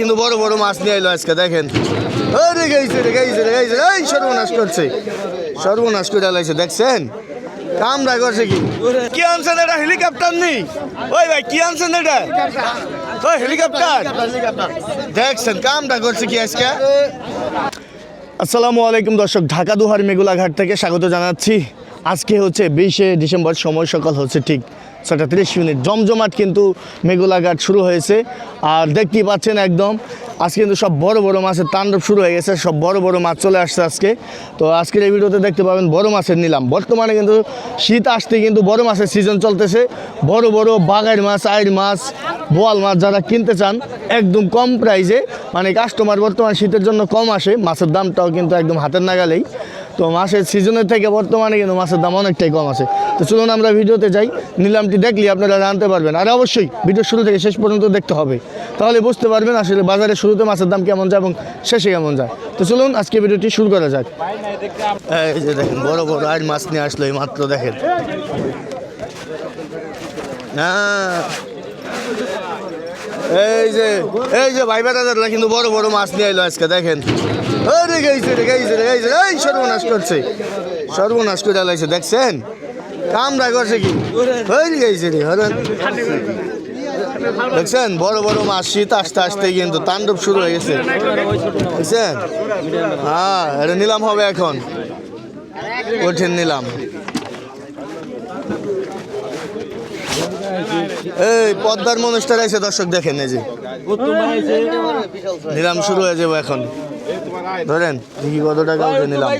কিন্তু বড় বড় মাছ নিয়ে এলো আজকে দেখেন। সর্বনাশ করছে। সর্বনাশ করে দেখছেন? কামরা করছে কি? কি আনছেন এটা হেলিকপ্টার নেই ওই ভাই কি আনছেন এটা? হেলিকপ্টার দেখছেন কামটা করছে কি আজকে? আসসালামু আলাইকুম দর্শক ঢাকা দুহার মেগুলাঘাট থেকে স্বাগত জানাচ্ছি। আজকে হচ্ছে বিশে ডিসেম্বর সময় সকাল হচ্ছে ঠিক ছটা তিরিশ মিনিট। জমজমাট কিন্তু মেগুলাঘাট শুরু হয়েছে। আর দেখতেই পাচ্ছেন একদম, আজকে কিন্তু সব বড় বড় মাছের তাণ্ডব শুরু হয়ে গেছে, সব বড় বড় মাছ চলে আসছে আজকে। তো আজকের এই ভিডিওতে দেখতে পাবেন বড় মাছের নিলাম। বর্তমানে কিন্তু শীত আসতে কিন্তু বড় মাছের সিজন চলতেছে। বড় বড় বাঘের মাছ, আইর মাছ, বোয়াল মাছ যারা কিনতে চান, একদম কম প্রাইজে মানে কাস্টমার বর্তমানে শীতের জন্য কম আসে, মাছের দামটাও কিন্তু একদম হাতের নাগালেই। তো মাছের সিজনের থেকে বর্তমানে কিন্তু মাছের দাম অনেকটাই কম আছে। তো চলুন আমরা ভিডিওতে যাই, নিলামটি দেখলে আপনারা জানতে পারবেন। আর অবশ্যই ভিডিও শুরু থেকে শেষ পর্যন্ত দেখতে হবে। তাহলে বুঝতে পারবেন আসলে বাজারে শুরুতে মাছের দাম কেমন যায় এবং শেষে কেমন যায়। তো চলুন আজকে ভিডিওটি শুরু করা যাক। এই যে দেখেন, বড় বড় আর মাছ নিয়ে আসলো এই মাত্র, দেখেন। হ্যাঁ। এই যে এই যে ভাই বেড়াদাররা কিন্তু বড় বড় মাছ নিয়ে এলো আজকে, দেখেন। রে রে এই সর্বনাশ করছে। সর্বনাশ করে লাইছে দেখছেন? কামরা করছে কি? ওই রে দেখছেন? বড় বড় মাছ, শীত আসতে আসতে কিন্তু তাণ্ডব শুরু হয়ে গেছে। দেখছেন? হ্যাঁ এটা নিলাম হবে এখন। কঠিন নিলাম। এই পদ্মার মনুষ্টার আছে দর্শক দেখেন এই যে। নিলাম শুরু হয়ে যাব এখন। ধরেন দেখি কত টাকা উঠে নিলাম। ভাই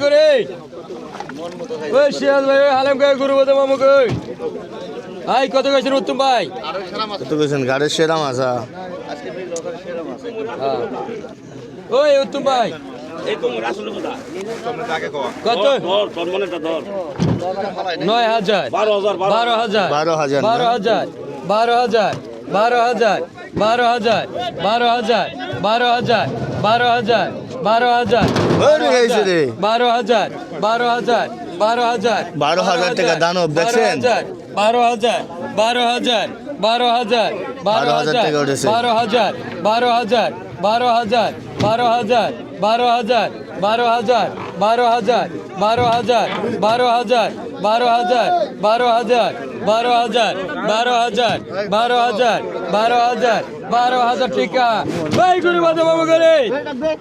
ওই শিয়াল ভাই ওই হালাম গুরু বদে মামু কই? ভাই কত গেছেন উত্তম ভাই? কত কেছেন গাড়ির সেরা মাছ হ্যাঁ। হ্যাঁ। ওই উত্তম ভাই। কত? নয় হাজার। বারো হাজার বারো। হাজার? বারো হাজার। বারো হাজার বারো হাজার বারো হাজার বারো হাজার বারো হাজার বারো হাজার বারো হাজার। বারো হাজার বারো হাজার বারো হাজার বারো হাজার টাকা দানব দেখছেন? বারো হাজার বারো হাজার বারো হাজার বারো হাজার বারো হাজার বারো হাজার বারো হাজার বারো হাজার বারো হাজার বারো হাজার বারো হাজার বারো হাজার বারো হাজার বারো হাজার বারো হাজার বারো হাজার বারো হাজার বারো হাজার বারো হাজার বারো হাজার টিকা ভাই বাদে বাবু করে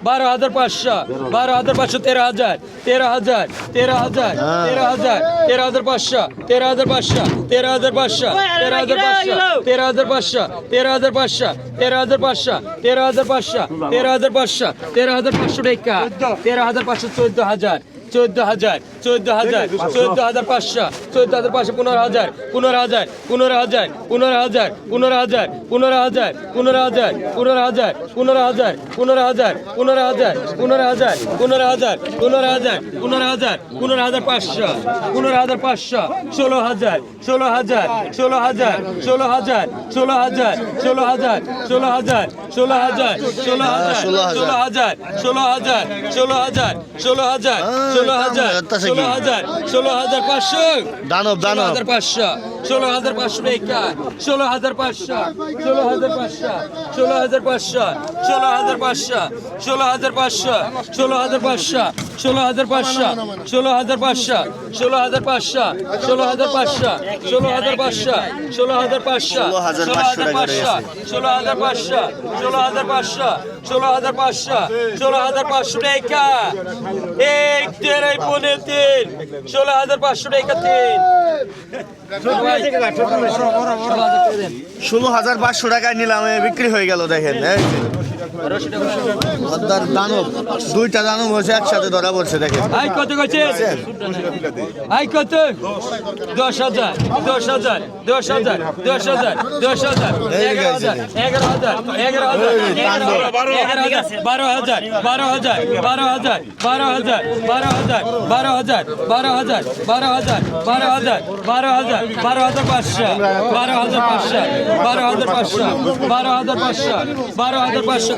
বারো হাজার পাঁচশো বারো হাজার পাঁচশো তেরো হাজার তেরো হাজার তেরো হাজার তেরো হাজার তেরো হাজার পাঁচশো তেরো হাজার পাঁচশো তেরো হাজার পাঁচশো তেরো হাজার পাঁচশো তেরো হাজার পাঁচশো তেরো হাজার পাঁচশো তেরো হাজার পাঁচশো তেরো হাজার পাঁচশো তেরো হাজার পাঁচশো তেরো হাজার পাঁচশো টাকা তেরো হাজার পাঁচশো চোদ্দ হাজার চোদ্দ হাজার চোদ্দ হাজার চোদ্দ হাজার পাঁচশো চোদ্দ হাজার পাঁচশো পনেরো হাজার পনেরো হাজার পনেরো হাজার পনেরো হাজার পনেরো হাজার পনেরো হাজার পনেরো হাজার পনেরো হাজার পনেরো হাজার পনেরো হাজার পনেরো হাজার পনেরো হাজার পনেরো হাজার পনেরো হাজার পনেরো হাজার পনেরো হাজার পাঁচশো পনেরো হাজার পাঁচশো ষোলো হাজার ষোলো হাজার ষোলো হাজার ষোলো হাজার ষোলো হাজার ষোলো হাজার ষোলো হাজার ষোলো হাজার ষোলো হাজার ষোলো হাজার। ষোলো হাজার ষোলো হাজার ষোলো হাজার ষোলো হাজার ষোলো হাজার? ষোলো হাজার ষোলো হাজার পাঁচশো দানব ষোলো দানব হাজার পাঁচশো ষোলো হাজার পাঁচশো টাকা ষোলো হাজার পাঁচশো ষোলো হাজার পাঁচশো ষোলো হাজার পাঁচশো ষোলো হাজার পাঁচশো ষোলো হাজার পাঁচশো ষোলো হাজার পাঁচশো ষোলো হাজার পাঁচশো ষোলো হাজার পাঁচশো ষোলো হাজার পাঁচশো ষোলো হাজার পাঁচশো ষোলো হাজার পাঁচশো ষোলো হাজার পাঁচশো ষোলো হাজার ষোলো পাঁচশো হাজার পাঁচশো ষোলো হাজার পাঁচশো ষোলো হাজার পাঁচশো ষোলো হাজার পাঁচশো ষোলো হাজার পাঁচশো টাকা এক দেড় পনে তিন, ষোলো হাজার পাঁচশো টাকা তিন ষোলো হাজার পাঁচশো টাকায় নিলামে বিক্রি হয়ে গেল, দেখেন। পদ্মার দানব দুইটা দানব হচ্ছে একসাথে ধরা পড়ছে দেখেন আই কত গেছে আই কত দশ হাজার দশ হাজার দশ হাজার দশ হাজার দশ হাজার এগারো হাজার এগারো হাজার এগারো হাজার বারো হাজার বারো হাজার বারো হাজার বারো হাজার বারো হাজার বারো হাজার বারো হাজার বারো হাজার বারো হাজার বারো হাজার বারো হাজার পাঁচশো বারো হাজার পাঁচশো বারো হাজার পাঁচশো বারো হাজার পাঁচশো বারো হাজার পাঁচশো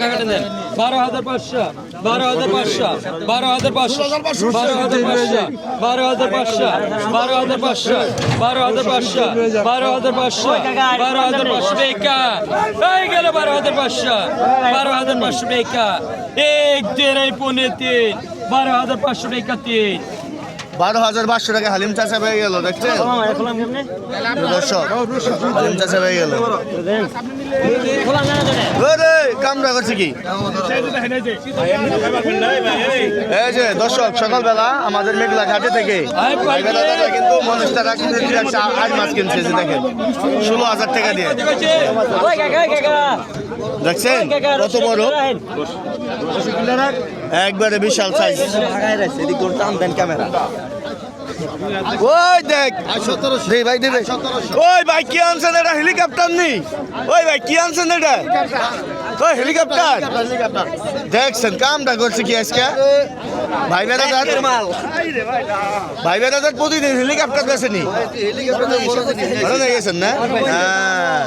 বারো হাজার পাঁচশো বারো হাজার পাঁচশো বারো হাজার পাঁচশো বারো হাজার পাঁচশো বারো হাজার পাঁচশো বারো হাজার পাঁচশো বারো হাজার পাঁচশো বারো হাজার পাঁচশো বারো হাজার পাঁচশো বেকা এই গেল বারো হাজার পাঁচশো বারো হাজার পাঁচশো বেকা এক দেড় পনেরো তিন বারো হাজার পাঁচশো বেকা তিন বারো হাজার পাঁচশো টাকা হালিম চাষা পেয়ে গেল দেখছেন দর্শক হালিম চাষা পেয়ে গেল ওরে কামরা করছে কি? এই যে দর্শক সকালবেলা আমাদের মেঘলা ঘাটে থেকে কিন্তু মনস্টার রাখতে আট মাছ কিনছে যে দেখেন ষোলো হাজার টাকা দিয়ে। দেখছেন? কত বড়? একবারে বিশাল সাইজ ওই দেখ। দে ভাই দে ওই ভাই কি আনছেন এটা? হেলিকপ্টার নি? ওই ভাই কি আনছেন এটা? ওই হেলিকপ্টার। দেখছেন কামটা করছে কি আজকে? ভাই বেড়াদার ভাই বেড়াদার প্রতিদিন হেলিকপ্টার গেছে নি। ভালো হয়ে গেছেন না? হ্যাঁ।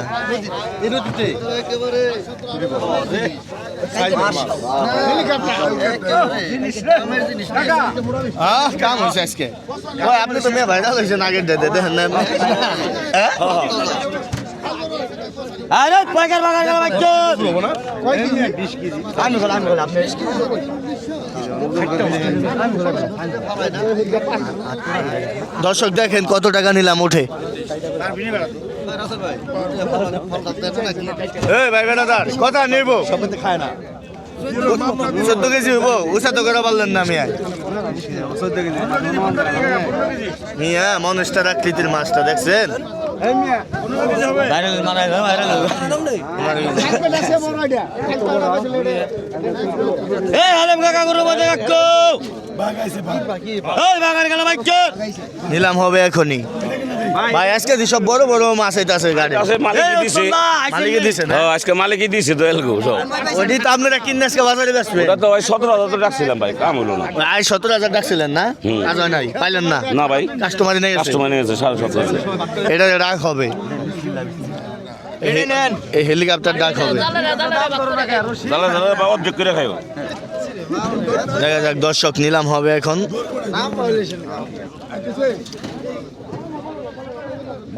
কাম হয়েছে আজকে ওই আপনি তো মেয়ে ভাইরাল হয়েছেন আগের দে না দর্শক দেখেন কত টাকা নিলাম উঠে ভাই বেড়াদার কথা নেব। খায় না চোদ্দ কেজি হইব উষা তো করে পারলেন না মিয়া। মিয়া মনস্টার আকৃতির মাছটা দেখছেন? নিলাম হবে এখনই। ভাই আজকে দি সব বড় বড় মাছ আছে গাড়ি আছে মালিকই দিছে। মালিকে দিছে না? ও আজকে মালিকই দিছে তো এলগো সব। তো আপনারা কিনে আজকে বাজারে বেচবে। ওটা তো ওই সতেরো হাজার তো রাখছিলাম ভাই কাম হলো না। আজ সতেরো হাজার ডাকছিলেন না। কাজ হয় নাই পাইলেন না? না ভাই কাস্টমারই নেই কাস্টমার নিয়েছে সাড়ে সতেরো হাজার। এটা রাগ হবে। এই- এই হেলিকপ্টার ডাক হবে। তাহলে দাদা বা অর্ধেক করে খাইব দেখা যাক দর্শক নিলাম হবে এখন।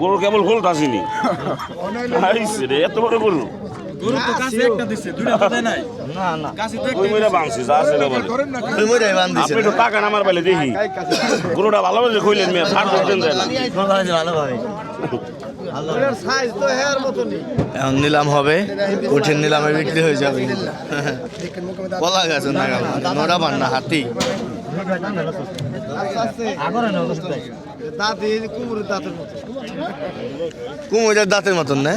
গরু কেবল হল আসেনি এত বড় গরু। আমার বাইলে দেখি। গরুটা ভালোভাবে কইলেন মেয়ে সার করতেন নিলাম হবে কঠিন নিলামে বিক্রি হয়ে যাবে। কলা গেছে না ওরা পান হাতি। কুমিরের দাঁতের মতন না?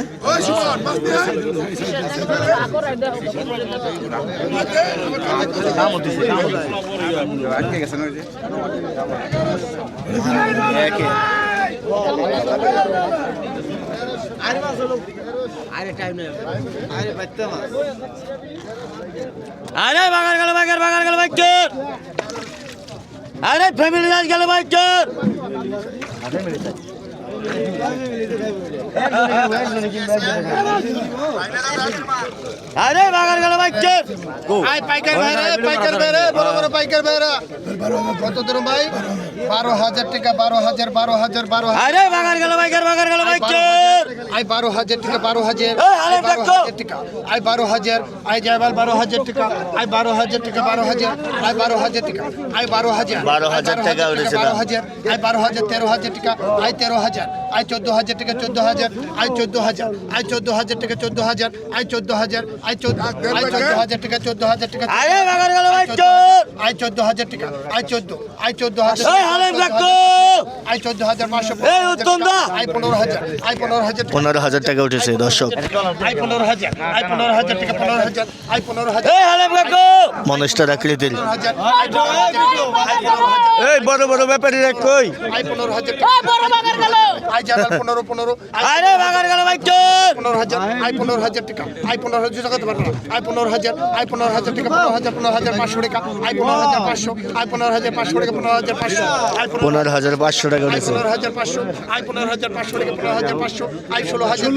আরে বাগান গেল বাগান বাগান গেল বাচ্চা আরে ফ্যামিলি রাজ গেল ভাই চোর আরে বাগার গেল ভাই চোর আই পাইকার ভাই রে পাইকার ভাই। রে বড় বড় পাইকার ভাই রে কত দূর ভাই? বারো হাজার টাকা বারো হাজার বারো হাজার বারো আরে বাগার গেল ভাইকার বাগার গেল ভাই চোর আই বারো হাজার টাকা বারো হাজার বারো টাকা আই বারো হাজার আই জয়বাল বারো হাজার টাকা আই বারো হাজার টাকা বারো হাজার আই বারো হাজার টাকা আই বারো হাজার বারো হাজার টাকা বারো হাজার আই বারো হাজার তেরো হাজার টাকা আই তেরো হাজার আই চোদ্দ হাজার টাকা চোদ্দ হাজার আই চোদ্দ হাজার আই চোদ্দ হাজার টাকা চোদ্দ হাজার আই চোদ্দ হাজার আই চোদ্দ আই চোদ্দ হাজার টাকা চোদ্দ হাজার টাকা আই চোদ্দ হাজার টাকা আই চোদ্দ আই চোদ্দ হাজার আই চোদ্দ হাজার পাঁচশো। আই পনেরো হাজার আই পনেরো হাজার পনেরো হাজার টাকা উঠেছে দর্শক। মনস্টার রাখলে দিল বড় বড় ব্যাপারী কই? পনেরো হাজার। আই জানাল পনেরো পনেরো আরে বাগান গেল বাচ্চা পনেরো হাজার আই পনেরো হাজার টাকা আই পনেরো হাজার টাকা পারব না আই পনেরো হাজার আই পনেরো হাজার টাকা পনেরো হাজার পনেরো হাজার পাঁচশো টাকা আই পনেরো হাজার পাঁচশো আই পনেরো হাজার পাঁচশো টাকা পনেরো হাজার পাঁচশো আই পনেরো হাজার পাঁচশো টাকা আই উঠেছে পনেরো হাজার পাঁচশো আই পনেরো হাজার পাঁচশো টাকা পনেরো হাজার পাঁচশো আই ষোলো হাজার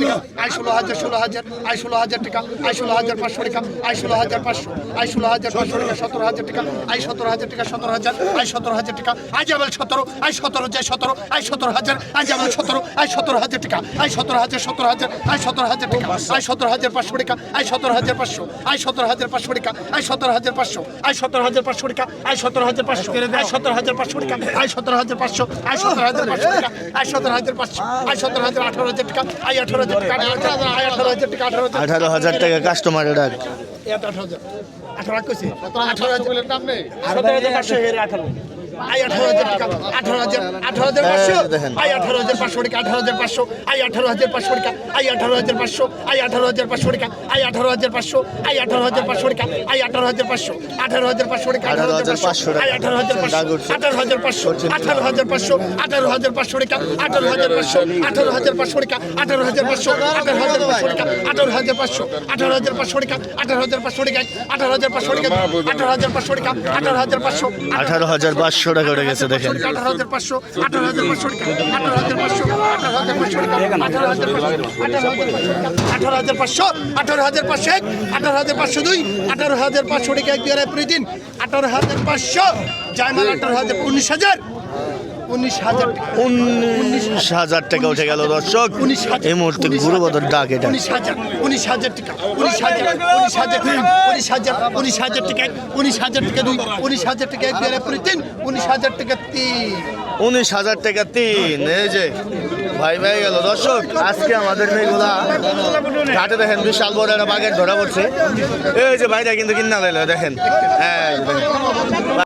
আই ষোলো হাজার ষোলো হাজার আই ষোলো হাজার টাকা আই ষোলো হাজার পাঁচশো টাকা আই ষোলো হাজার পাঁচশো আই ষোলো হাজার পাঁচশো টাকা সতেরো হাজার টাকা আই সতেরো হাজার টাকা সতেরো হাজার আই সতেরো হাজার টাকা আই যাবেল সতেরো আই সতেরো যাই সতেরো আই সতেরো হাজার আই যাবেল সতেরো আই সতেরো হাজার টাকা আই সতেরো হাজার সতেরো হাজার আই সতেরো হাজার টাকা আই সতেরো হাজার পাঁচশো টাকা আই সতেরো হাজার পাঁচশো আই সতেরো হাজার পাঁচশো টাকা আই সতেরো হাজার পাঁচশো আই সতেরো হাজার পাঁচশো টাকা আই সতেরো হাজার পাঁচশো আই সতেরো হাজার পাঁচশো টাকা আই সতেরো হাজার পাঁচশো আই সতেরো হাজার পাঁচশো টাকা আই সতেরো হাজার পাঁচশো আই সতেরো হাজার আঠারো হাজার টাকা আই আঠারো হাজার টাকা আঠারো হাজার আই আঠারো হাজার টাকা আঠারো হাজার আঠারো হাজার টাকা কাস্টমারের ডাক এটা আঠারো হাজার আঠারো কইছি আঠারো হাজার সতেরো হাজার পাঁচশো আঠারো আই আঠারো হাজার টাকা আঠারো হাজার আঠারো হাজার পাঁচশো আই আঠারো হাজার পাঁচশো টাকা আঠারো হাজার পাঁচশো আই আঠারো হাজার পাঁচশো টাকা আই আঠারো হাজার পাঁচশো আই আঠারো হাজার পাঁচশো টাকা আই আঠারো হাজার পাঁচশো আই আঠারো হাজার পাঁচশো টাকা আই আঠারো হাজার পাঁচশো আঠারো হাজার পাঁচশো টাকা আঠারো হাজার পাঁচশো আই আঠারো হাজার পাঁচশো আঠারো হাজার পাঁচশো আঠারো হাজার পাঁচশো আঠারো হাজার পাঁচশো টাকা আঠারো হাজার পাঁচশো আঠারো হাজার পাঁচশো টাকা আঠারো হাজার পাঁচশো আঠারো হাজার পাঁচশো টাকা আঠারো হাজার পাঁচশো আঠারো হাজার পাঁচশো টাকা আঠারো হাজার পাঁচশো টাকা আঠারো হাজার পাঁচশো টাকা আঠারো হাজার পাঁচশো টাকা আঠারো হাজার পাঁচশো আঠারো হাজার পাঁচশো টাকা উঠে গেছে দেখেন আঠারো হাজার পাঁচশো আঠারো হাজার পাঁচশো পাঁচশো পাঁচশো পাঁচশো পাঁচশো পাঁচশো এক আঠারো হাজার পাঁচশো দুই আঠারো হাজার পাঁচশো টাকা এক দুই আড়াই হাজার পাঁচশো জায়মাল আঠারো হাজার উনিশ হাজার উনিশ হাজার টাকা। উনিশ হাজার টাকা উঠে গেল দর্শক। এই মুহূর্তে গুরুবদর ডাক এটা। উনিশ হাজার উনিশ হাজার টাকা। উনিশ হাজার উনিশ হাজার টাকা উনিশ হাজার উনিশ হাজার টাকা উনিশ হাজার টাকা দুই উনিশ হাজার টাকা এক দুই তিন উনিশ হাজার টাকা তিন। উনিশ হাজার টাকা তিন। এই যে ভাই ভাই গেল দর্শক। আজকে আমাদের মেয়েগুলা ঘাটে দেখেন বিশাল বড় একটা বাঘের ধরা পড়ছে। এই যে ভাইটা কিন্তু কিনা দিল দেখেন। হ্যাঁ দেখেন।